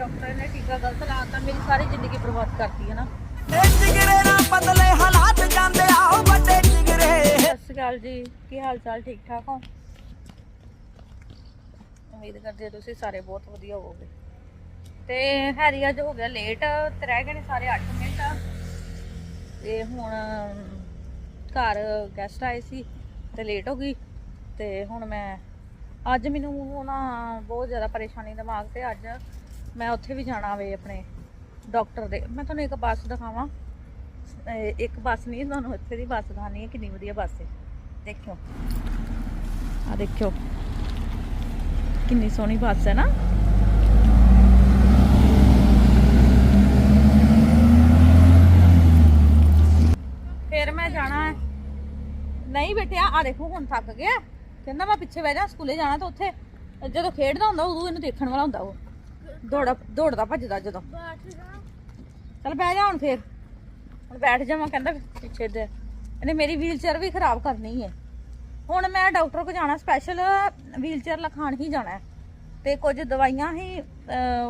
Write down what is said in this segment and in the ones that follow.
Doctor ਨੇ ਟੀਕਾ ਗਲਤ ਲਾਤਾ ਮੇਰੀ ਸਾਰੀ ਜ਼ਿੰਦਗੀ ਬਰਬਾਦ ਕਰਤੀ ਹੈ ਨਾ। ਇਹ ਜਿਗਰੇ ਨਾ ਬਦਲੇ ਹਾਲਾਤ ਜਾਂਦੇ ਆਓ ਵੱਡੇ ਜਿਗਰੇ। ਸਤਿ ਸ਼੍ਰੀ ਅਕਾਲ ਜੀ ਕੀ ਹਾਲ ਚਾਲ ਠੀਕ ਠਾਕ ਹੋ? ਉਮੀਦ ਕਰਦੇ ਹਾਂ ਤੁਸੀਂ ਸਾਰੇ ਬਹੁਤ ਵਧੀਆ ਹੋਵੋਗੇ। ਤੇ ਹੈਰੀ ਅੱਜ ਹੋ ਗਿਆ ਲੇਟ ਤੇ ਰਹਿ ਗਏ ਨੇ ਸਾਰੇ 8 ਮਿੰਟ। ਤੇ ਹੁਣ ਘਰ ਗੈਸਟ ਆਏ ਸੀ ਤੇ ਲੇਟ ਹੋ ਗਈ। ਤੇ ਹੁਣ ਮੈਂ ਅੱਜ ਮੈਨੂੰ ਨਾ ਬਹੁਤ ਜ਼ਿਆਦਾ ਪਰੇਸ਼ਾਨੀ ਦਿਮਾਗ ਤੇ ਅੱਜ ਮੈਂ ਉੱਥੇ ਵੀ ਜਾਣਾ ਵੇ ਆਪਣੇ ਡਾਕਟਰ ਦੇ। ਮੈਂ ਤੁਹਾਨੂੰ ਇੱਕ ਬੱਸ ਦਿਖਾਵਾਂ। ਇੱਕ ਬੱਸ ਨਹੀਂ, ਤੁਹਾਨੂੰ ਇੱਥੇ ਦੀ ਬੱਸ ਦਿਖਾਣੀ ਹੈ। ਕਿੰਨੀ ਵਧੀਆ ਬੱਸ ਹੈ। ਦੇਖਿਓ। ਆ ਦੇਖਿਓ। ਕਿੰਨੀ ਸੋਹਣੀ ਬੱਸ ਹੈ ਨਾ। ਫਿਰ ਮੈਂ ਜਾਣਾ ਹੈ। ਨਹੀਂ ਬੇਟਿਆ ਆ ਦੇਖੋ ਹੁਣ ਥੱਕ ਗਿਆ। ਕਹਿੰਦਾ ਮੈਂ ਪਿੱਛੇ ਬਹਿ ਜਾ, ਸਕੂਲੇ ਜਾਣਾ ਤਾਂ ਉੱਥੇ। ਜਦੋਂ ਖੇਡਦਾ ਹੁੰਦਾ, ਉਦੋਂ ਇਹਨੂੰ ਦੇਖਣ ਵਾਲਾ ਹੁੰਦਾ ਉਹ। ਦੌੜਾ ਦੌੜਦਾ ਭੱਜਦਾ ਜਦੋਂ। ਚਲ ਬਹਿ ਜਾ ਹੁਣ ਫੇਰ। ਹੁਣ ਬੈਠ ਜਾਵਾਂ ਕਹਿੰਦਾ ਪਿੱਛੇ ਦੇ। ਇਹਨੇ ਮੇਰੀ ਵੀਲਚੇਅਰ ਵੀ ਖਰਾਬ ਕਰਨੀ ਹੈ ਹੁਣ ਮੈਂ ਡਾਕਟਰ ਕੋ ਜਾਣਾ ਸਪੈਸ਼ਲ ਵੀਲਚੇਅਰ ਲਖਾਣ ਹੀ ਜਾਣਾ ਹੈ। ਤੇ ਕੁਝ ਦਵਾਈਆਂ ਹੀ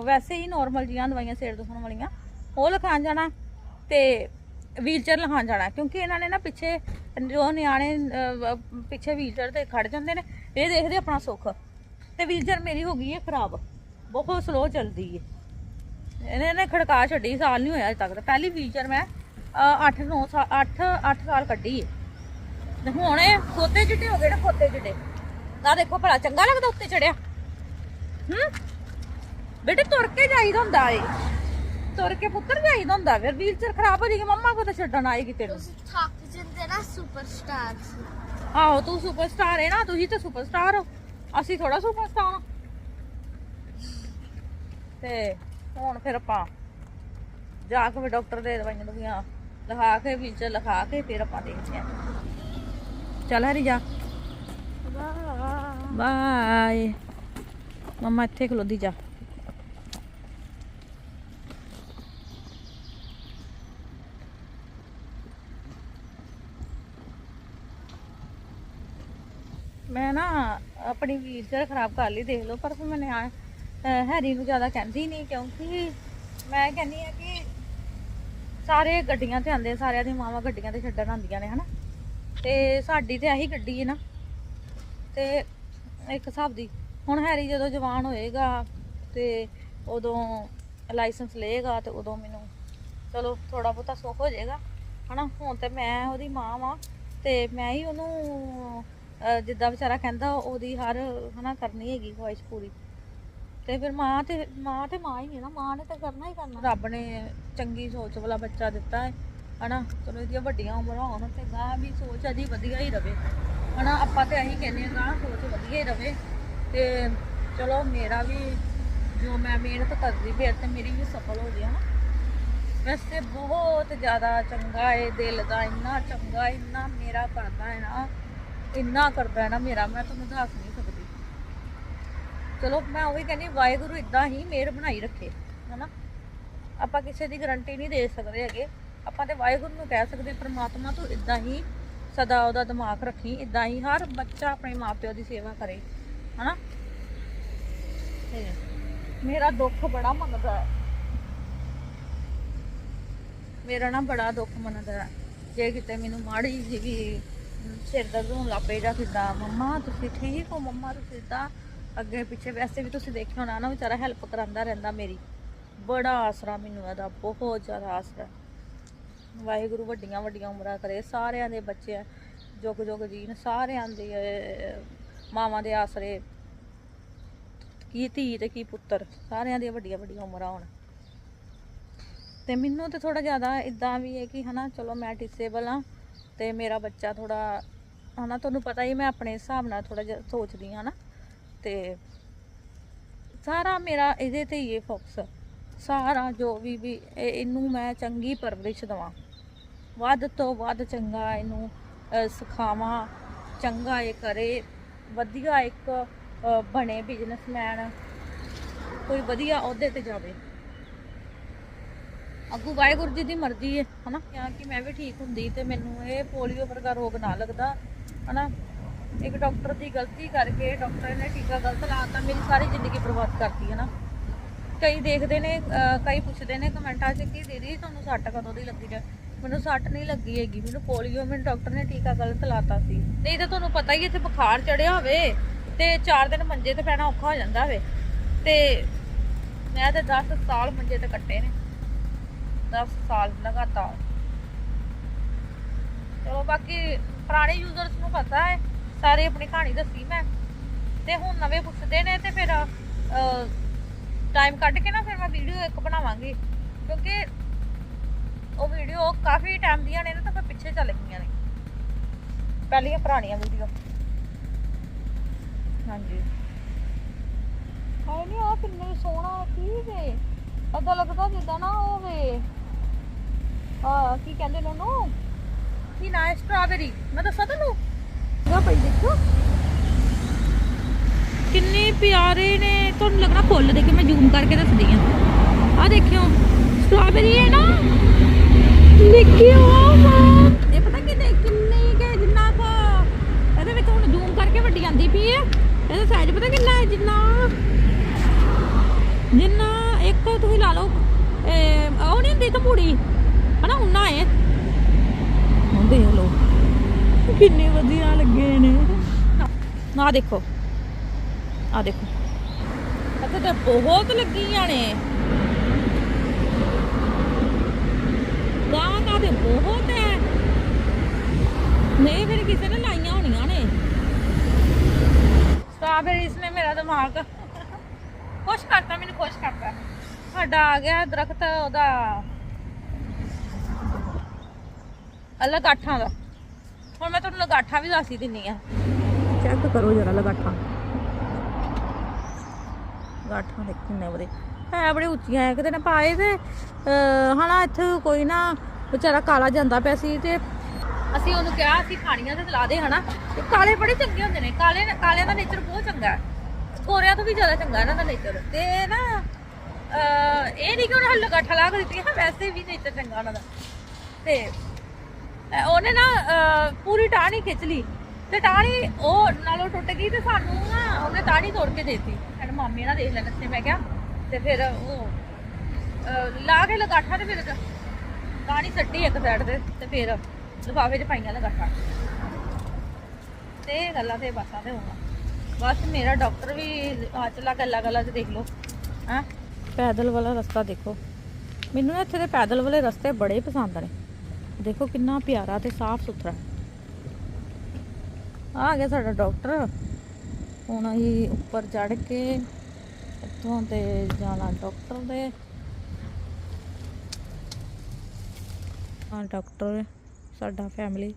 ਵੈਸੇ ਹੀ ਨਾਰਮਲ ਜੀਆਂ ਦਵਾਈਆਂ ਸਿਰ ਦੁਖਣ ਵਾਲੀਆਂ, ਉਹ ਲਖਾਣ ਜਾਣਾ ਤੇ ਵੀਲਚੇਅਰ ਲਖਾਣ ਜਾਣਾ ਕਿਉਂਕਿ ਇਹਨਾਂ ਨੇ ਨਾ ਪਿੱਛੇ, ਜੋ ਨਿਆਣੇ ਪਿੱਛੇ ਵੀਲਚੇਅਰ ਤੇ ਖੜ ਜਾਂਦੇ ਨੇ, ਇਹ ਦੇਖਦੇ ਆਪਣਾ ਸੁੱਖ। ਤੇ ਵੀਲਚੇਅਰ ਮੇਰੀ ਹੋ ਗਈ ਹੈ ਖਰਾਬ। ਬਹੁਤ ਸਲੋ ਚੱਲਦੀ ਹੈ ਇਹਨੇ ਨੇ ਖੜਕਾ ਛੱਡੀ ਸਾਲ ਨਹੀਂ ਹੋਇਆ ਅਜੇ ਤੱਕ। ਪਹਿਲੀ ਫੀਚਰ ਮੈਂ 8 9 8 8 ਸਾਲ ਕੱਢੀ ਹੈ ਤੇ ਹੁਣ ਇਹ ਖੋਤੇ ਚਿੱਟੇ ਹੋ ਗਏ ਨਾ ਖੋਤੇ ਚਿੱਟੇ ਦਾ ਦੇਖੋ ਭਲਾ ਚੰਗਾ ਲੱਗਦਾ ਉੱਤੇ ਚੜਿਆ। ਹੂੰ? ਬੇਟੇ ਤੁਰ ਕੇ ਜਾਈਦਾ ਹੁੰਦਾ ਏ। ਤੁਰ ਕੇ ਪੁੱਤਰ ਜਾਈਦਾ ਹੁੰਦਾ ਫਿਰ ਵੀਲਚੇਅਰ ਖਰਾਬ ਹੋ ਜਾਏਗੀ ਮੰਮਾ ਕੋ ਤਾਂ ਛੱਡਣ ਆਏਗੀ ਤੈਨੂੰ। ਤੁਸੀਂ ਥੱਕ ਜਾਂਦੇ ਨਾ ਸੁਪਰਸਟਾਰ ਆਹੋ ਤੂੰ ਸੁਪਰਸਟਾਰ ਹੈ ਨਾ ਤੁਸੀਂ ਤਾਂ ਸੁਪਰਸਟਾਰ ਹੋ। ਅਸੀਂ ਥੋੜਾ ਸੁਪਰਸਟਾਰ ਹਾਂ। ਤੇ ਹੁਣ ਫਿਰ ਆਪਾਂ ਜਾ ਕੇ ਫਿਰ ਡਾਕਟਰ ਦੇ ਦਵਾਈਆਂ ਦਵਾਈਆਂ ਲਿਖਾ ਕੇ ਵਿੱਚ ਲਿਖਾ ਕੇ ਫਿਰ ਆਪਾਂ ਦੇਖਦੇ ਹਾਂ। ਚੱਲ ਹਰੀ ਜਾ। ਬਾਏ ਮਮਾ ਇੱਥੇ ਖਲੋਦੀ ਜਾ। ਮੈਂ ਨਾ ਆਪਣੀ ਵੀਲਚੇਅਰ ਖਰਾਬ ਕਰ ਲਈ ਦੇਖ ਲਓ ਪਰ ਫਿਰ ਮੈਂ ਅਹ ਹੈਰੀ ਨੂੰ ਜ਼ਿਆਦਾ ਕਹਿੰਦੀ ਨਹੀਂ ਕਿਉਂਕਿ ਮੈਂ ਕਹਿੰਦੀ ਆ ਕਿ ਸਾਰੇ ਗੱਡੀਆਂ ਤੇ ਆਉਂਦੇ ਸਾਰਿਆਂ ਦੀ ਮਾਵਾਂ ਗੱਡੀਆਂ ਤੇ ਛੱਡਣ ਆਉਂਦੀਆਂ ਨੇ, ਹਨਾ? ਤੇ ਸਾਡੀ ਤੇ ਆਹੀ ਗੱਡੀ ਹੈ ਨਾ। ਤੇ ਇੱਕ ਹਿਸਾਬ ਦੀ, ਹੁਣ ਹੈਰੀ ਜਦੋਂ ਜਵਾਨ ਹੋਏਗਾ ਤੇ ਉਦੋਂ ਲਾਇਸੈਂਸ ਲਏਗਾ ਤੇ ਉਦੋਂ ਮੈਨੂੰ ਚਲੋ ਥੋੜਾ ਬਹੁਤਾ ਸੁੱਖ ਹੋ ਜਾਏਗਾ, ਹਨਾ? ਹੁਣ ਤੇ ਮੈਂ ਉਹਦੀ ਮਾਂ ਵਾਂ ਤੇ ਮੈਂ ਹੀ ਉਹਨੂੰ ਜਿੱਦਾਂ ਵਿਚਾਰਾ ਕਹਿੰਦਾ, ਉਹਦੀ ਹਰ, ਹਨਾ, ਕਰਨੀ ਹੈਗੀ ਖੁਆਇਸ਼ ਪੂਰੀ। ਤੇ ਫਿਰ ਮਾਂ ਤੇ ਮਾਂ ਤੇ ਮਾਂ ਹੀ ਹੈ ਨਾ, ਮਾਂ ਨੇ ਤਾਂ ਕਰਨਾ ਹੀ ਕਰਨਾ। ਰੱਬ ਨੇ ਚੰਗੀ ਸੋਚ ਵਾਲਾ ਬੱਚਾ ਦਿੱਤਾ ਹੈ, ਹਨਾ? ਚਲੋ ਇਹਦੀਆਂ ਵੱਡੀਆਂ ਉਮਰਾਂ ਹੋਣ ਤੇ ਗਾਂ ਵੀ ਸੋਚ ਅਜੀ ਵਧੀਆ ਹੀ ਰਵੇ। ਹਨਾ? ਆਪਾਂ ਤੇ ਇਹੀ ਕਹਿੰਦੇ ਹਾਂ ਗਾਂ ਸੋਚ ਵਧੀਆ ਹੀ ਰਵੇ। ਤੇ ਚਲੋ ਮੇਰਾ ਵੀ ਜੋ ਮੈਂ ਮਿਹਨਤ ਕਰਦੀ ਫਿਰ ਤੇ ਮੇਰੀ ਵੀ ਸਫਲ ਹੋ ਜੇ ਹਨਾ? ਵੈਸੇ ਬਹੁਤ ਜ਼ਿਆਦਾ ਚੰਗਾ ਹੈ ਦਿਲ ਦਾ ਇੰਨਾ ਚੰਗਾ, ਇੰਨਾ ਮੇਰਾ ਕਰਦਾ ਹੈ ਨਾ, ਇੰਨਾ ਕਰਦਾ ਹੈ ਨਾ ਮੇਰਾ, ਮੈਂ ਤੁਹਾਨੂੰ ਦੱਸ ਨਹੀਂ ਸਕਦੀ। ਚਲੋ ਮੈਂ ਉਹੀ ਕਹਿੰਦੀ ਵਾਹਿਗੁਰੂ ਇਦਾਂ ਹੀ ਮਿਹਰ ਬਣਾਈ ਰੱਖੇ, ਹਨਾ? ਆਪਾਂ ਕਿਸੇ ਦੀ ਗਰੰਟੀ ਨਹੀਂ ਦੇ ਸਕਦੇ ਹੈਗੇ। ਆਪਾਂ ਤੇ ਵਾਹਿਗੁਰੂ ਨੂੰ ਕਹਿ ਸਕਦੇ ਪ੍ਰਮਾਤਮਾ ਤੂੰ ਇਦਾਂ ਹੀ ਸਦਾ ਉਹਦਾ ਦਿਮਾਗ ਰੱਖੀ ਇਦਾਂ ਹੀ ਹਰ ਬੱਚਾ ਆਪਣੇ ਮਾਪਿਓ ਦੀ ਸੇਵਾ ਕਰੇ, ਹਨਾ? ਮੇਰਾ ਦੁੱਖ ਬੜਾ ਮੰਨਦਾ ਹੈ। ਮੇਰਾ ਨਾ ਬੜਾ ਦੁੱਖ ਮੰਨਦਾ ਹੈ। ਜੇ ਕਿਤੇ ਮੈਨੂੰ ਮਾੜੀ ਜਿਹੀ ਵੀ ਸਿਰ ਦਰਦ ਹੋਣ ਲੱਗ ਪਏ ਜਾਂ ਕਿੱਦਾਂ, ਮੰਮਾ, ਤੁਸੀਂ ਠੀਕ ਹੋ? ਮੰਮਾ, ਤੁਸੀਂ ਤਾਂ ਅੱਗੇ ਪਿੱਛੇ ਵੈਸੇ ਵੀ ਤੁਸੀਂ ਦੇਖਿਆ ਹੋਣਾ ਨਾ ਵਿਚਾਰਾ ਹੈਲਪ ਕਰਾਂਦਾ ਰਹਿੰਦਾ ਮੇਰੀ। ਬੜਾ ਆਸਰਾ ਮੈਨੂੰ ਇਹਦਾ, ਬਹੁਤ ਜ਼ਿਆਦਾ ਆਸਰਾ। ਵਾਹਿਗੁਰੂ ਵੱਡੀਆਂ ਵੱਡੀਆਂ ਉਮਰਾਂ ਕਰੇ, ਸਾਰਿਆਂ ਦੇ ਬੱਚੇ ਜੁਗ ਜੁਗ ਜੀਣ, ਸਾਰਿਆਂ ਦੇ ਮਾਵਾਂ ਦੇ ਆਸਰੇ। ਕੀ ਧੀ ਤੇ ਕੀ ਪੁੱਤਰ, ਸਾਰਿਆਂ ਦੀਆਂ ਵੱਡੀਆਂ ਵੱਡੀਆਂ ਉਮਰਾਂ ਹੋਣ। ਤੇ ਮੈਨੂੰ ਤੇ ਥੋੜਾ ਜ਼ਿਆਦਾ ਇਦਾਂ ਵੀ ਹੈ ਕਿ ਹਨਾ, ਚਲੋ ਮੈਂ ਡਿਸੇਬਲ ਆ ਤੇ ਮੇਰਾ ਬੱਚਾ ਥੋੜਾ ਹਨਾ, ਤੁਹਾਨੂੰ ਪਤਾ ਹੀ ਮੈਂ ਆਪਣੇ ਹਿਸਾਬ ਨਾਲ ਥੋੜਾ ਜਿਹਾ ਸੋਚਦੀ ਹਾਂ ਨਾ। ਤੇ ਸਾਰਾ ਮੇਰਾ ਇਹਦੇ ਤੇ ਹੀ ਹੈ ਫੋਕਸ ਸਾਰਾ ਜੋ ਵੀ ਵੀ ਇਹਨੂੰ ਮੈਂ ਚੰਗੀ ਪਰਵਰਿਸ਼ ਦਵਾਂ। ਵੱਧ ਤੋਂ ਵੱਧ ਚੰਗਾ ਇਹਨੂੰ ਸਿਖਾਵਾਂ, ਚੰਗਾ ਇਹ ਕਰੇ। ਵਧੀਆ ਇੱਕ ਬਣੇ ਬਿਜ਼ਨਸਮੈਨ ਕੋਈ ਵਧੀਆ ਅਹੁਦੇ ਤੇ ਜਾਵੇ। ਅੱਗੂ ਵਾਹਿਗੁਰੂ ਜੀ ਦੀ ਮਰਜ਼ੀ ਹੈ, ਹਨਾ? ਕਿਹਾ ਕਿ ਮੈਂ ਵੀ ਠੀਕ ਹੁੰਦੀ ਤੇ ਮੈਨੂੰ ਇਹ ਪੋਲੀਓ ਵਰਗਾ ਰੋਗ ਨਾ ਲੱਗਦਾ, ਹਨਾ? ਇੱਕ ਡਾਕਟਰ ਦੀ ਗਲਤੀ ਕਰਕੇ ਡਾਕਟਰ ਨੇ ਟੀਕਾ ਗਲਤ ਲਾਤਾ ਮੇਰੀ ਸਾਰੀ ਜ਼ਿੰਦਗੀ ਬਰਬਾਦ ਕਰਤੀ ਹੈ ਨਾ। ਕਈ ਦੇਖਦੇ ਨੇ ਕਈ ਪੁੱਛਦੇ ਨੇ ਕਮੈਂਟਾਂ 'ਚ ਕਿ ਦੀਦੀ ਤੁਹਾਨੂੰ ਸੱਟ ਕਦੋਂ ਦੀ ਲੱਗੀ ਜਾਂ ਮੈਨੂੰ ਸੱਟ ਨਹੀਂ ਲੱਗੀ ਹੈਗੀ, ਮੈਨੂੰ ਪੋਲੀਓ, ਮੈਨੂੰ ਡਾਕਟਰ ਨੇ ਟੀਕਾ ਗਲਤ ਲਾਤਾ ਸੀ। ਨਹੀਂ ਤਾਂ ਤੁਹਾਨੂੰ ਪਤਾ ਹੀ ਇੱਥੇ ਬੁਖਾਰ ਚੜਿਆ ਹੋਵੇ ਤੇ 4 ਦਿਨ ਮੰਜੇ ਤੇ ਪੈਣਾ ਔਖਾ ਹੋ ਜਾਂਦਾ ਹੋਵੇ। ਤੇ ਮੈਂ ਤੇ 10 ਸਾਲ ਮੰਜੇ ਤੇ ਕੱਟੇ ਨੇ। 10 ਸਾਲ ਲਗਾਤਾਰ। ਚਲੋ ਬਾਕੀ ਪੁਰਾਣੇ ਯੂਜ਼ਰਸ ਨੂੰ ਪਤਾ ਹੈ ਸਾਰੇ ਆਪਣੀ ਕਹਾਣੀ ਦੱਸੀ ਮੈਂ। ਤੇ ਹੁਣ ਨਵੇਂ ਪੁੱਛਦੇ ਨੇ ਤੇ ਫਿਰ ਟਾਈਮ ਕੱਢ ਕੇ ਨਾ ਫਿਰ ਮੈਂ ਵੀਡੀਓ ਇੱਕ ਬਣਾਵਾਂਗੀ। ਕਿਉਂਕਿ ਉਹ ਵੀਡੀਓ ਕਾਫੀ ਟਾਈਮ ਦੀਆਂ ਨੇ ਨਾ ਤਾਂ ਫਿਰ ਪਿੱਛੇ ਚੱਲ ਗਈਆਂ ਨੇ। ਪਹਿਲੀਆਂ ਪੁਰਾਣੀਆਂ ਵੀਡੀਓ ਹਾਂਜੀ। ਹਾਏ ਨਹੀਂ ਆ ਕਿੰਨੇ ਸੋਹਣਾ ਕੀ ਵੇ। ਏਦਾਂ ਲੱਗਦਾ ਜਿੱਦਾਂ ਨਾ ਉਹ ਵੇ। ਆ ਕੀ ਕਹਿੰਦੇ ਨੇ ਉਹਨੂੰ? ਕੀ ਨਾ ਸਟ੍ਰਾਬੇਰੀ ਮੈਂ ਦੱਸਾਂ ਤੁਹਾਨੂੰ ਇਹ ਪਈ ਦੇਖੋ ਕਿੰਨੇ ਪਿਆਰੇ ਨੇ। ਤੁਹਾਨੂੰ ਲੱਗਣਾ ਫੁੱਲ ਦੇ ਮੈਂ ਜ਼ੂਮ ਕਰਕੇ ਦੱਸਦੀ ਆ ਆ ਦੇਖਿਓ ਸਟ੍ਰਾਬੇਰੀ ਹੈ ਨਾ? ਦੇਖਿਓ ਮਾਂ ਇਹ ਪਤਾ ਕਿੰਨੇ, ਕਿੰਨੀ ਕਿ ਜਿੰਨਾ ਕੋ ਇਹਦੇ ਵਿੱਚ ਹੁਣ ਜ਼ੂਮ ਕਰਕੇ ਵੱਡੀ ਆਂਦੀ ਪਈ ਹੈ। ਇਹਦਾ ਸਾਈਜ਼ ਪਤਾ ਕਿੰਨਾ ਹੈ ਜਿੰਨਾ? ਜਿੰਨਾ ਇੱਕ ਤੁਸੀਂ ਲਾ ਲਓ, ਇਹ, ਉਹ ਨਹੀਂ ਹੁੰਦੀ ਤੰਬੂੜੀ? ਹਨਾ, ਉਨਾ ਹੈ। ਹੁਣ ਦੇਖ ਕਿੰਨੇ ਵਧੀਆ ਲੱਗੇ ਨੇ। ਨਾ ਦੇਖੋ। ਆ ਦੇਖੋ। ਇੱਥੇ ਤੇ ਬਹੁਤ ਲੱਗੀਆਂ ਨੇ। ਗਾਂ ਤੇ ਬਹੁਤ ਹੈ ਨਹੀਂ, ਫਿਰ ਕਿਸੇ ਨੇ ਲਾਈਆਂ ਹੋਣੀਆਂ ਨੇ। ਤਾਂ ਸਟ੍ਰਾਬੇਰੀਜ਼ ਇਸਨੇ ਮੇਰਾ ਦਿਮਾਗ ਖੁਸ਼ ਕਰਤਾ, ਮੈਨੂੰ ਖੁਸ਼ ਕਰਤਾ। ਸਾਡਾ ਆ ਗਿਆ ਦਰਖਤ, ਉਹਦਾ ਲਗਾਠਾਂ ਦਾ। ਹੁਣ ਮੈਂ ਤੁਹਾਨੂੰ ਲਗਾਠਾਂ ਵੀ ਦੱਸ ਹੀ ਦਿੰਨੀ ਆ। ਚੈੱਕ ਕਰੋ ਜਰਾ ਲਗਾਠਾਂ। ਲਗਾਠਾਂ ਦੇਖ ਕਿੰਨੇ ਬੜੇ ਹੈ ਬੜੇ ਉੱਚੀਆਂ ਹੈ ਕਿਤੇ ਨਾ ਪਾਏ ਤੇ ਹਨਾ ਇੱਥੇ ਕੋਈ ਨਾ ਵਿਚਾਰਾ ਕਾਲਾ ਜਾਂਦਾ ਪਿਆ ਸੀ ਤੇ ਅਸੀਂ ਉਹਨੂੰ ਕਿਹਾ ਅਸੀਂ ਖਾਣੀਆਂ ਤੇ ਲਾ ਦੇ ਹਨਾ? ਤੇ ਕਾਲੇ ਬੜੇ ਚੰਗੇ ਹੁੰਦੇ ਨੇ। ਕਾਲੇ ਕਾਲਿਆਂ ਦਾ ਨੇਚਰ ਬਹੁਤ ਚੰਗਾ ਹੈ ਗੋਰਿਆਂ ਤੋਂ ਵੀ ਜ਼ਿਆਦਾ ਚੰਗਾ ਇਹਨਾਂ ਦਾ ਨੇਚਰ ਤੇ ਨਾ ਇਹ ਨਹੀਂ ਕਿ ਉਹਨਾਂ ਨੇ ਲਗਾਠਾ ਲਾ ਕੇ ਦਿੱਤੀਆਂ ਵੈਸੇ ਵੀ ਨੇਚਰ ਚੰਗਾ ਉਹਨਾਂ ਦਾ। ਤੇ ਉਹਨੇ ਨਾ ਅਹ, ਪੂਰੀ ਟਾਹਣੀ ਖਿੱਚ ਲਈ। ਤੇ ਟਾਹਣੀ ਉਹ ਨਾਲੋਂ ਟੁੱਟ ਗਈ ਤੇ ਸਾਨੂੰ ਨਾ ਉਹਨੇ ਟਾਹਣੀ ਤੋੜ ਕੇ ਦੇਤੀ। ਸਾਡੇ ਮਾਮੇ ਨਾਲ ਦੇਖ ਲੈ ਤੇ ਮੈਂ ਕਿਹਾ। ਤੇ ਫਿਰ ਉਹ ਲਾ ਕੇ ਲਗਾਠਾ ਤੇ ਫਿਰ ਟਾਹਣੀ ਸੱਟੀ ਇੱਕ ਸਾਈਡ ਤੇ ਤੇ ਫਿਰ ਲਿਫਾਫੇ 'ਚ ਪਾਈਆਂ ਲਗਾਠਾ। ਤੇ ਇਹ ਗੱਲਾਂ ਤੇ ਬਸਾਂ ਤੇ ਹੋਣਾ। ਬਸ ਮੇਰਾ ਡਾਕਟਰ ਵੀ ਆ ਚਲਾ ਗੱਲਾਂ ਗੱਲਾਂ 'ਚ ਦੇਖ ਲਓ। ਹਾਂ? ਪੈਦਲ ਵਾਲਾ ਰਸਤਾ ਦੇਖੋ। ਮੈਨੂੰ ਨਾ ਇੱਥੇ ਦੇ ਪੈਦਲ ਵਾਲੇ ਰਸਤੇ ਬੜੇ ਪਸੰਦ ਨੇ। ਦੇਖੋ ਕਿੰਨਾ ਪਿਆਰਾ ਤੇ ਸਾਫ਼ ਸੁਥਰਾ ਆ ਗਿਆ ਸਾਡਾ ਡਾਕਟਰ। ਹੁਣ ਅਸੀਂ ਉੱਪਰ ਚੜ ਕੇ ਇੱਥੋਂ ਤੇ ਜਾਣਾ ਡਾਕਟਰ ਦੇ। ਆ ਡਾਕਟਰ, ਸਾਡਾ ਫੈਮਿਲੀ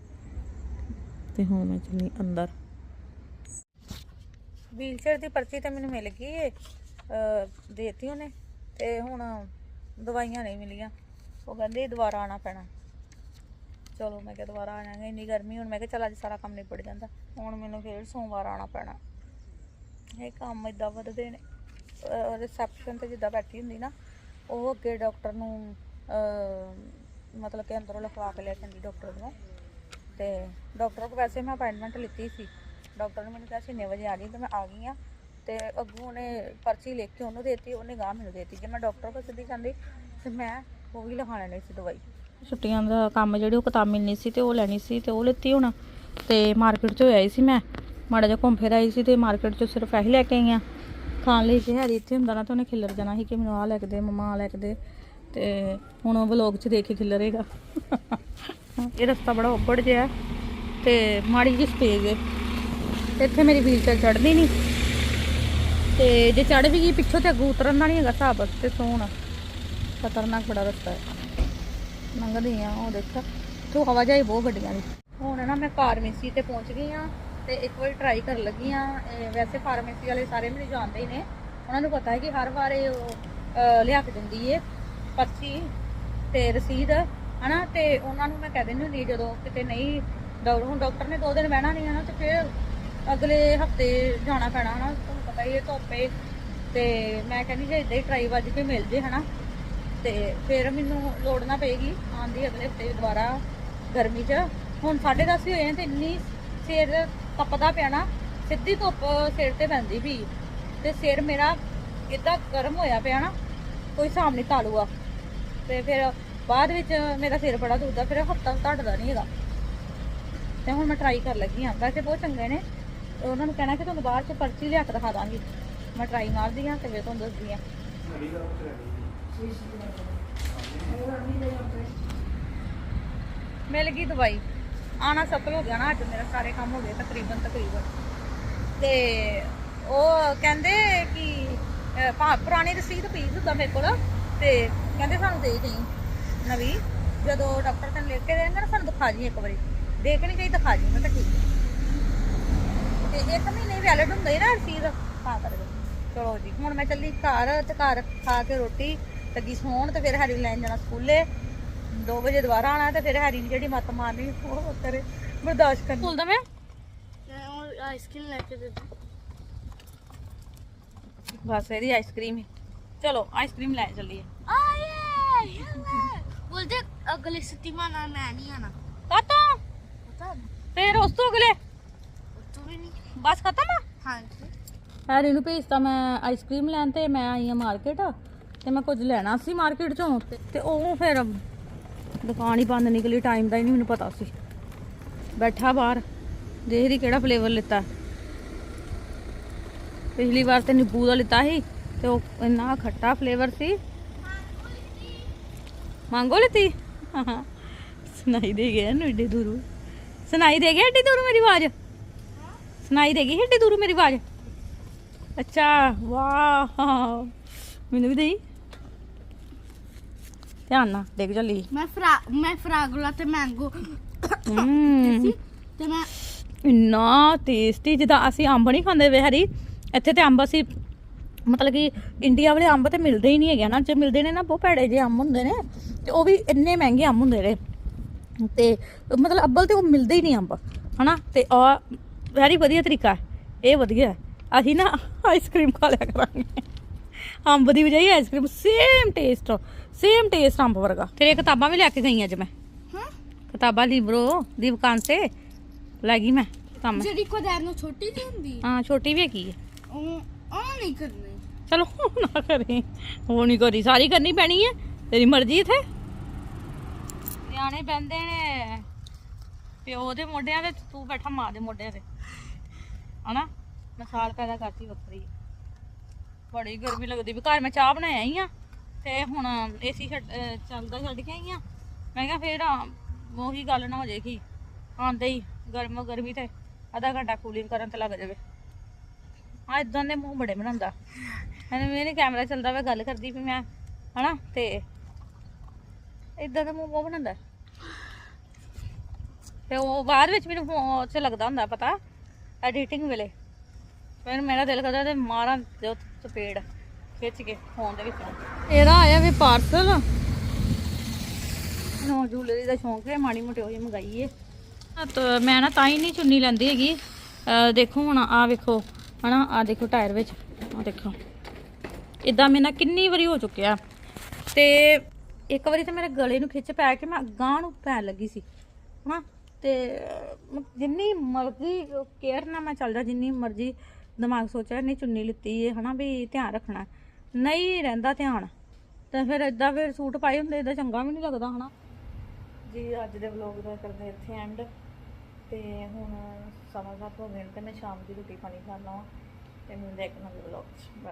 ਤੇ ਹੁਣ ਮੈਂ ਚੱਲੀ ਅੰਦਰ। ਵੀਲਚੇਅਰ ਦੀ ਪਰਚੀ ਤਾਂ ਮੈਨੂੰ ਮਿਲ ਗਈ ਏ। ਦੇਤੀ ਉਹਨੇ। ਤੇ ਹੁਣ ਦਵਾਈਆਂ ਨਹੀਂ ਮਿਲੀਆਂ। ਉਹ ਕਹਿੰਦੇ ਦੁਬਾਰਾ ਆਣਾ ਪੈਣਾ। ਚਲੋ ਮੈਂ ਕਿਹਾ ਦੁਬਾਰਾ ਆ ਜਾਾਂਗੇ ਇੰਨੀ ਗਰਮੀ, ਹੁਣ ਮੈਂ ਕਿਹਾ ਚਲ ਅੱਜ ਸਾਰਾ ਕੰਮ ਨਿਬੜ ਜਾਂਦਾ। ਹੁਣ ਮੈਨੂੰ ਫਿਰ ਸੋਮਵਾਰ ਆਉਣਾ ਪੈਣਾ। ਇਹ ਕੰਮ ਇਦਾਂ ਵੱਧਦੇ ਨੇ। ਰਿਸੈਪਸ਼ਨ ਤੇ ਜਿੱਦਾਂ ਬੈਠੀ ਹੁੰਦੀ ਨਾ, ਉਹ ਅੱਗੇ ਡਾਕਟਰ ਨੂੰ ਮਤਲਬ ਕਿ ਅੰਦਰੋਂ ਲਿਖਵਾ ਕੇ ਲੈ ਜਾਂਦੀ ਆਉਂਦੀ ਡਾਕਟਰ ਨੂੰ। ਤੇ ਡਾਕਟਰ ਕੋਲ ਵੈਸੇ ਮੈਂ ਅਪਾਇੰਟਮੈਂਟ ਲਿੱਤੀ ਸੀ। ਡਾਕਟਰ ਨੇ ਮੈਨੂੰ ਕਿਹਾ ਸੀ, ਇੰਨੇ ਵਜੇ ਆ ਜੀ ਤੇ ਮੈਂ ਆ ਗਈ ਆ ਤੇ ਅੱਗੋਂ ਉਹਨੇ ਪਰਚੀ ਲਿਖ ਕੇ ਉਹਨੂੰ ਦੇਤੀ, ਉਹਨੇ ਗਾਹ ਮੈਨੂੰ ਦੇਤੀ। ਜੇ ਮੈਂ ਡਾਕਟਰ ਕੋਲ ਸਿੱਧੀ ਜਾਂਦੀ, ਤੇ ਮੈਂ ਉਹ ਵੀ ਲਿਖਾ ਲੈਣੀ ਸੀ ਦਵਾਈ। ਛੁੱਟੀਆਂ ਦਾ ਕੰਮ ਜਿਹੜੀ ਉਹ ਕਿਤਾਬ ਮਿਲਣੀ ਸੀ ਤੇ ਉਹ ਲੈਣੀ ਸੀ ਤੇ ਉਹ ਲਿੱਤੀ ਹੁਣ ਤੇ ਮਾਰਕੀਟ 'ਚੋਂ ਆਈ ਸੀ ਮੈਂ। ਮਾੜਾ ਜਿਹਾ ਘੁੰਮ ਫਿਰ ਆਈ ਸੀ ਤੇ ਮਾਰਕੀਟ 'ਚੋਂ ਸਿਰਫ ਇਹੀ ਲੈ ਕੇ ਆਈ ਆ। ਖਾਣ ਲਈ ਜੇ ਹੈਰੀ ਇੱਥੇ ਹੁੰਦਾ ਨਾ ਤਾਂ ਉਹਨੇ ਖਿੱਲਰ ਜਾਣਾ ਸੀ ਕਿ ਮੈਨੂੰ ਆਹ ਲੈ ਕੇ ਦੇ, ਮਮਾ ਆਹ ਲੈ ਕੇ ਦੇ ਤੇ ਹੁਣ ਉਹ ਵਲੌਗ 'ਚ ਦੇਖ ਕੇ ਖਿੱਲਰੇਗਾ। ਇਹ ਰਸਤਾ ਬੜਾ ਉੱਪੜ ਜਿਹਾ ਤੇ ਮਾੜੀ ਜਿਹੀ ਸਪੇਸ ਹੈ। ਇੱਥੇ ਮੇਰੀ ਵੀਲ ਚੇਅਰ ਚੜਦੀ ਨਹੀਂ ਤੇ ਜੇ ਚੜ ਵੀ ਗਈ, ਪਿੱਛੋਂ ਤੇ ਅੱਗੋਂ ਉਤਰਨ ਦਾ ਨਹੀਂ ਹੈਗਾ ਹਿਸਾਬ ਤੇ ਸੋਹਣਾ ਖਤਰਨਾਕ ਬੜਾ ਰਸਤਾ ਹੈ। ਲੰਘਦੀ ਆ ਉਹ ਦੇਖ। ਤੂੰ ਆਵਾਜਾਈ ਬਹੁਤ ਗੱਡੀਆਂ ਦੀ ਹੁਣ ਨਾ ਮੈਂ ਫਾਰਮੇਸੀ ਤੇ ਪਹੁੰਚ ਗਈ ਆ ਤੇ ਇੱਕ ਵਾਰੀ ਟਰਾਈ ਕਰਨ ਲੱਗੀ ਆ। ਵੈਸੇ ਫਾਰਮੇਸੀ ਵਾਲੇ ਸਾਰੇ ਮੈਨੂੰ ਜਾਣਦੇ ਹੀ ਨੇ। ਉਹਨਾਂ ਨੂੰ ਪਤਾ ਹੈ ਕਿ ਹਰ ਵਾਰ ਉਹ, ਲਿਆ ਕੇ ਦਿੰਦੀ ਏ ਪਰਚੀ ਤੇ ਰਸੀਦ ਹਨਾ? ਤੇ ਉਹਨਾਂ ਨੂੰ ਮੈਂ ਕਹਿ ਦਿੰਦੀ ਹੁੰਦੀ ਜਦੋਂ ਕਿਤੇ ਨਹੀਂ ਡਾਕਟਰ ਹੁਣ ਡਾਕਟਰ ਨੇ ਦੋ ਦਿਨ ਬਹਿਣਾ ਨਹੀਂ ਹਨਾ ਤੇ ਫਿਰ ਅਗਲੇ ਹਫ਼ਤੇ ਜਾਣਾ ਪੈਣਾ ਹਨਾ? ਤੁਹਾਨੂੰ ਪਤਾ ਹੀ ਹੈ ਧੁੱਪੇ ਤੇ ਮੈਂ ਕਹਿੰਦੀ ਜੇ ਇਦਾਂ ਹੀ ਟਰਾਈ ਵੱਜ ਕੇ ਮਿਲ ਜੇ ਹਨਾ? ਤੇ ਫਿਰ ਮੈਨੂੰ ਲੋੜ ਨਾ ਪਏਗੀ ਆਂਦੀ ਅਗਲੇ ਹਫ਼ਤੇ ਦੁਬਾਰਾ ਗਰਮੀ 'ਚ। ਹੁਣ 10:30 ਹੋਏ ਆ ਤੇ ਇੰਨੀ ਸਿਰ ਤਪਦਾ ਪਿਆ ਨਾ, ਸਿੱਧੀ ਧੁੱਪ ਸਿਰ ਤੇ ਪੈਂਦੀ ਵੀ ਤੇ ਸਿਰ ਮੇਰਾ ਇਦਾਂ ਗਰਮ ਹੋਇਆ ਪਿਆ ਨਾ, ਕੋਈ ਹਿਸਾਬ ਨਹੀਂ ਤਾਲੂ ਆ ਤੇ ਫਿਰ ਬਾਅਦ ਵਿੱਚ ਮੇਰਾ ਸਿਰ ਬੜਾ ਦੁਖਦਾ, ਫਿਰ ਹਫਤਾ ਘਟਦਾ ਨਹੀਂ ਹੈਗਾ। ਤੇ ਹੁਣ ਮੈਂ ਟਰਾਈ ਕਰ ਲੱਗੀ ਹਾਂ ਵੈਸੇ ਬਹੁਤ ਚੰਗੇ ਨੇ। ਉਹਨਾਂ ਨੂੰ ਕਹਿਣਾ ਕਿ ਤੁਹਾਨੂੰ ਬਾਅਦ ਚ ਪਰਚੀ ਲਿਆ ਕੇ ਦਿਖਾ ਦਾਂਗੀ। ਮੈਂ ਟਰਾਈ ਮਾਰਦੀ ਹਾਂ ਤੇ ਫਿਰ ਤੁਹਾਨੂੰ ਦੱਸਦੀ ਹਾਂ ਮਿਲ ਗਈ ਦਵਾਈ। ਆਣਾ ਸਫਲ ਹੋ ਗਿਆ ਨਾ ਅੱਜ ਮੇਰਾ ਸਾਰੇ ਕੰਮ ਹੋ ਗਏ ਤਕਰੀਬਨ ਤਕਰੀਬਨ। ਤੇ ਉਹ ਕਹਿੰਦੇ ਕਿ ਅਹ, ਭਾ- ਪੁਰਾਣੀ ਰਸੀਦ ਪਈ ਹੁੰਦਾ ਮੇਰੇ ਕੋਲ ਤੇ ਕਹਿੰਦੇ ਸਾਨੂੰ ਦੇ ਦੇਈ ਨਵੀਂ। ਜਦੋਂ ਡਾਕਟਰ ਤੈਨੂੰ ਲਿਖ ਕੇ ਦੇਣਗੇ ਨਾ ਸਾਨੂੰ ਦਿਖਾ ਜੀ ਇੱਕ ਵਾਰੀ। ਦੇਖਣੀ ਚਾਹੀਦੀ ਦਿਖਾ ਜੀ ਮੈਂ ਕਿਹਾ ਠੀਕ ਹੈ। ਤੇ ਇੱਕ ਮਹੀਨੇ ਵੈਲਿਡ ਹੁੰਦਾ ਹੀ ਨਾ ਰਸੀਦ। ਤਾਂ ਕਰਕੇ ਚਲੋ ਜੀ ਹੁਣ ਮੈਂ ਚੱਲੀ ਘਰ ਤੇ ਘਰ ਖਾ ਕੇ ਰੋਟੀ ਲੱਗੀ ਸੌਣ ਤੇ ਫਿਰ ਹੈਰੀ ਲੈਣ ਜਾਣਾ ਸਕੂਲੇ। 2 ਵਜੇ ਦੁਬਾਰਾ ਆਣਾ ਤੇ ਫਿਰ ਹਰੀ ਨੇ ਜਿਹੜੀ ਮੱਤ ਮਾਰਨੀ ਉਹ ਕਰੇ ਬਰਦਾਸ਼ਤ ਕਰਨੀ। ਭੁੱਲਦਾ ਮੈਂ? ਬਸ ਇਹਦੀ ਆਈਸਕ੍ਰੀਮ ਹੀ। ਚਲੋ ਆਈਸਕ੍ਰੀਮ ਲੈ ਚੱਲੀਏ। ਆਏ ਬੋਲਦੇ ਅਗਲੇ ਸਤੀਮਾ ਨਾਲ ਮੈਂ ਨਹੀਂ ਆਣਾ ਕਾਤਾ ਪਤਾ ਫਿਰ ਉਸ ਤੋਂ ਅਗਲੇ? ਤੂੰ ਵੀ ਨਹੀਂ। ਬਸ ਖਤਮ ਹੈਰੀ ਨੂੰ ਭੇਜਤਾ ਮੈਂ ਆਈਸਕ੍ਰੀਮ ਲੈਣ ਤੇ ਮੈਂ ਆਈ ਆ ਮਾਰਕੀਟ। ਤੇ ਮੈਂ ਕੁਝ ਲੈਣਾ ਸੀ ਮਾਰਕੀਟ ਚੋਂ ਤੇ- ਉਹ ਫਿਰ ਦੁਕਾਨ ਹੀ ਬੰਦ ਨਿਕਲੀ ਟਾਈਮ ਦਾ ਹੀ ਨਹੀਂ ਮੈਨੂੰ ਪਤਾ ਸੀ। ਬੈਠਾ ਬਾਹਰ ਦੇਖਦੀ ਕਿਹੜਾ ਫਲੇਵਰ ਲਿੱਤਾ। ਪਿਛਲੀ ਵਾਰ ਤੇ ਨਿੰਬੂ ਦਾ ਲਿੱਤਾ ਸੀ ਤੇ ਉਹ ਇੰਨਾ ਖੱਟਾ ਫਲੇਵਰ ਸੀ। ਮੰਗੋ ਲਿੱਤੀ? ਸੁਣਾਈ ਦੇ ਗਿਆ ਨੂੰ ਏਡੀ ਦੂਰੋਂ। ਸੁਣਾਈ ਦੇ ਗਿਆ ਏਡੀ ਦੂਰੋਂ ਮੇਰੀ ਆਵਾਜ਼? ਸੁਣਾਈ ਦੇ ਗਈ ਏਡੀ ਦੂਰੋਂ ਮੇਰੀ ਆਵਾਜ਼? ਅੱਛਾ, ਵਾਹ, ਮੈਨੂੰ ਵੀ ਦੇਈ। ਧਿਆਨ ਨਾਲ ਦੇਖ ਜਾ ਲਈ ਮੈਂ ਫਰਾ ਮੈਂ ਫਰਾਗੋਲਾ ਤੇ ਮੈਂਗੋ ਤੇ ਮੈਂ ਇੰਨਾ ਟੇਸਟੀ ਜਿੱਦਾਂ ਅਸੀਂ ਅੰਬ ਨਹੀਂ ਖਾਂਦੇ ਵੇ ਹਰੀ ਇੱਥੇ ਤੇ ਅੰਬ ਅਸੀਂ ਮਤਲਬ ਕਿ ਇੰਡੀਆ ਵਾਲੇ ਅੰਬ ਤੇ ਮਿਲਦੇ ਹੀ ਨਹੀਂ ਹੈਗੇ ਨਾ ਜੇ ਮਿਲਦੇ ਨੇ ਨਾ ਬਹੁਤ ਭੈੜੇ ਜਿਹੇ ਅੰਬ ਹੁੰਦੇ ਨੇ ਤੇ ਉਹ ਵੀ ਇੰਨੇ ਮਹਿੰਗੇ ਅੰਬ ਹੁੰਦੇ ਨੇ। ਤੇ ਮਤਲਬ ਅੱਬਲ ਤੇ ਉਹ ਮਿਲਦੇ ਹੀ ਨਹੀਂ ਅੰਬ ਹਨਾ। ਤੇ ਆ ਵੈਰੀ ਵਧੀਆ ਤਰੀਕਾ ਇਹ ਵਧੀਆ ਅਸੀਂ ਨਾ ਆਈਸਕ੍ਰੀਮ ਖਾ ਲਿਆ ਕਰਾਂਗੇ। ਅੰਬ ਦੀ ਵਜਾਈ ice cream same taste same taste ਅੰਬ ਵਰਗਾ। ਤੇਰੇ ਕਿਤਾਬਾਂ ਵੀ ਲੈ ਕੇ ਗਈ ਅੱਜ ਮੈਂ। ਹਾਂ? ਕਿਤਾਬਾਂ ਲਿਬਰੋ ਦੀ ਦੁਕਾਨ ਤੇ ਲੈ ਗਈ ਮੈਂ ਕੰਮ। ਜਿਹੜੀ ਕੋਦਾਰ ਨੂੰ ਛੋਟੀ ਜੀ ਹੁੰਦੀ ਹਾਂ। ਛੋਟੀ ਵੀ ਹੈਗੀ ਹੈ। ਉਹ ਉਹ ਨਹੀਂ ਕਰਨੀ। ਚਲੋ ਨਾ ਕਰੀ। ਉਹ ਨਹੀਂ ਕਰੀ ਸਾਰੀ ਕਰਨੀ ਪੈਣੀ ਹੈ। ਤੇਰੀ ਮਰਜ਼ੀ ਇਥੇ। ਨਿਆਣੇ ਬੰਦੇ ਨੇ। ਪਿਓ ਦੇ ਮੋਢਿਆਂ ਤੇ ਤੂੰ ਬੈਠਾ ਮਾਂ ਦੇ ਮੋਢਿਆਂ ਤੇ। ਹਨਾ? ਮਿਸਾਲ ਪੈਦਾ ਕਰਤੀ ਵੱਖਰੀ। ਬੜੀ ਗਰਮੀ ਲੱਗਦੀ ਵੀ ਘਰ ਮੈਂ ਚਾਹ ਬਣਾਇਆ ਹੀ ਆ ਤੇ ਹੁਣ ਏਸੀ ਚੱਲਦਾ ਛੱਡ ਕੇ ਆਈ ਆ। ਮੈਂ ਕਿਹਾ ਫੇਰ ਆ, ਉਹੀ ਗੱਲ ਨਾ ਹੋ ਜੇ ਆਉਂਦੇ ਹੀ ਗਰਮ ਗਰਮੀ ਤੇ ਅੱਧਾ ਘੰਟਾ ਕੂਲਿੰਗ ਕਰਨ ਤੇ ਲੱਗ ਜਾਵੇ। ਆ ਇਦਾਂ ਦੇ ਮੂੰਹ ਬੜੇ ਬਣਾਉਂਦਾ। ਐਵੇਂ ਮੇਰੇ ਕੈਮਰਾ ਚੱਲਦਾ ਵਾ ਗੱਲ ਕਰਦੀ ਵੀ ਮੈਂ ਹਨਾ? ਤੇ ਇਦਾਂ ਦਾ ਮੂੰਹ ਬਹੁਤ ਬਣਾਉਂਦਾ। ਤੇ ਉਹ ਬਾਅਦ ਵਿੱਚ ਮੈਨੂੰ ਫੋਨ 'ਚ ਲੱਗਦਾ ਹੁੰਦਾ ਪਤਾ? ਐਡੀਟਿੰਗ ਵੇਲੇ। ਫਿਰ ਮੇਰਾ ਦਿਲ ਕਰਦਾ ਤੇ ਮਾਰਾਂ ਤੇ ਚਪੇੜ ਖਿੱਚ ਕੇ ਫੋਨ ਦੇ ਵਿੱਚੋਂ। ਇਹਦਾ ਆਇਆ ਵੀ ਪਾਰਸਲ ਨੋ ਜੂਲਰੀ ਦਾ ਸ਼ੌਂਕ ਹੈ, ਮਾੜੀ ਮੋਟੀ ਉਹੀ ਮੰਗਾਈ ਏ ਤਾਂ ਮੈਂ ਨਾ ਤਾਂ ਹੀ ਨਹੀਂ ਚੁੰਨੀ ਲੈਂਦੀ ਹੈਗੀ। ਦੇਖੋ ਹੁਣ ਆ ਵੇਖੋ, ਹਨਾ ਆ ਦੇਖੋ ਟਾਇਰ ਵਿੱਚ ਆ ਦੇਖੋ। ਇਦਾਂ ਮੇਰੇ ਨਾਲ ਕਿੰਨੀ ਵਾਰੀ ਹੋ ਚੁੱਕਿਆ। ਤੇ ਇੱਕ ਵਾਰੀ ਤਾਂ ਮੇਰੇ ਗਲੇ ਨੂੰ ਖਿੱਚ ਪੈ ਕੇ ਮੈਂ ਗਾਂ ਨੂੰ ਪੈਣ ਲੱਗੀ ਸੀ, ਹਨਾ। ਤੇ ਜਿੰਨੀ ਮਰਜ਼ੀ ਕੇਅਰ ਨਾ ਮੈਂ ਚੱਲਦਾ, ਜਿੰਨੀ ਮਰਜ਼ੀ ਦਿਮਾਗ ਸੋਚਿਆ ਨਹੀਂ ਚੁੰਨੀ ਲਿੱਤੀ ਹੈ ਹਨਾ ਵੀ ਧਿਆਨ ਰੱਖਣਾ ਨਹੀਂ ਰਹਿੰਦਾ ਧਿਆਨ। ਤੇ ਫਿਰ ਇਦਾਂ ਫਿਰ ਸੂਟ ਪਾਏ ਹੁੰਦੇ ਇਦਾਂ ਚੰਗਾ ਵੀ ਨਹੀਂ ਲੱਗਦਾ, ਹਨਾ। ਜੀ, ਅੱਜ ਦੇ ਵਲੌਗ ਦਾ ਕਰਦੇ ਇੱਥੇ ਐਂਡ ਤੇ ਹੁਣ ਸਵਾ ਸੱਤ ਹੋ ਗਏ ਨੇ ਤੇ ਮੈਂ ਸ਼ਾਮ ਦੀ ਰੋਟੀ ਪਾਣੀ ਖਾਣਾ ਤੇ ਮਿਲਦੇ ਇੱਕ ਨਵੇਂ ਵਲੌਗ 'ਚ।